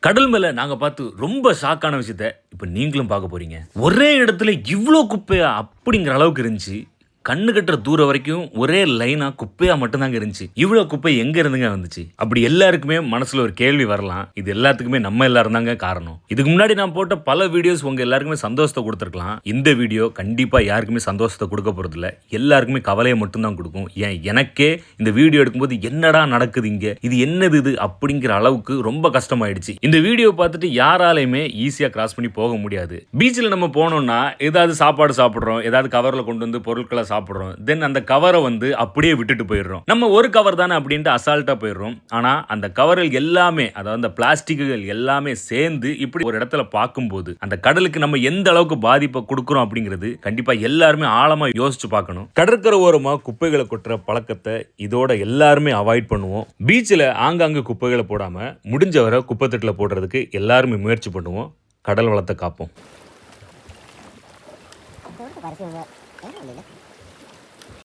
கடல் மேல நாங்க பார்த்து ரொம்ப ஷாக்கான விஷயத்த இப்ப நீங்களும் பார்க்க போறீங்க. ஒரே இடத்துல இவ்வளோ குப்பையா அப்படிங்கிற அளவுக்கு இருந்துச்சு. கண்ணு கட்டுற தூரம் வரைக்கும் ஒரே லைனா குப்பையா மட்டும்தாங்க இருந்துச்சு. இவ்வளவு குப்பை எங்க இருந்துங்க வந்துச்சு? அப்படி எல்லாருக்குமே மனசுல ஒரு கேள்வி வரலாம். இது எல்லாத்துக்குமே நம்ம எல்லாரும் தாங்க காரணம். இதுக்கு முன்னாடி நான் போட்ட பல வீடியோஸ் உங்க எல்லாருக்குமே சந்தோஷத்தை கொடுத்துருக்கலாம். இந்த வீடியோ கண்டிப்பா யாருக்குமே சந்தோஷத்தை கொடுக்க போறது இல்ல எல்லாருக்குமே கவலையை மட்டும்தான் கொடுக்கும். ஏன்? எனக்கே இந்த வீடியோ எடுக்கும்போது என்னடா நடக்குது இங்க? இது என்னது இது? அப்படிங்கிற அளவுக்கு ரொம்ப கஷ்டமாயிடுச்சு. இந்த வீடியோ பார்த்துட்டு யாராலையுமே ஈஸியா கிராஸ் பண்ணி போக முடியாது. பீச்சில் நம்ம போனோம்னா ஏதாவது சாப்பாடு சாப்பிட்றோம் ஏதாவது கவரில் கொண்டு வந்து பொருட்களை சாப்பிட்றோம். தென் அந்த கவரை வந்து அப்படியே விட்டுட்டு போயிடுறோம். நம்ம ஒரு கவர் தானே அப்படின்ட்டு அசால்ட்டாக போயிடுறோம். ஆனால் அந்த கவர்கள் எல்லாமே அதாவது அந்த பிளாஸ்டிக்குகள் எல்லாமே சேர்ந்து இப்படி ஒரு இடத்துல பார்க்கும்போது அந்த கடலுக்கு நம்ம எந்த அளவுக்கு பாதிப்பை கொடுக்குறோம் அப்படிங்கிறது கண்டிப்பாக எல்லாருமே ஆழமாக யோசிச்சு பார்க்கணும். கடற்கரை ஓரமாக குப்பைகளை கொட்டுற பழக்கத்தை இதோட எல்லாருமே அவாய்ட் பண்ணுவோம். பீச்சில் ஆங்காங்கே குப்பைகளை போடாமல் முடிஞ்ச வரை குப்பை தட்டில் போடுறதுக்கு எல்லாருமே முயற்சி பண்ணுவோம். கடல் வளத்தை காப்போம்.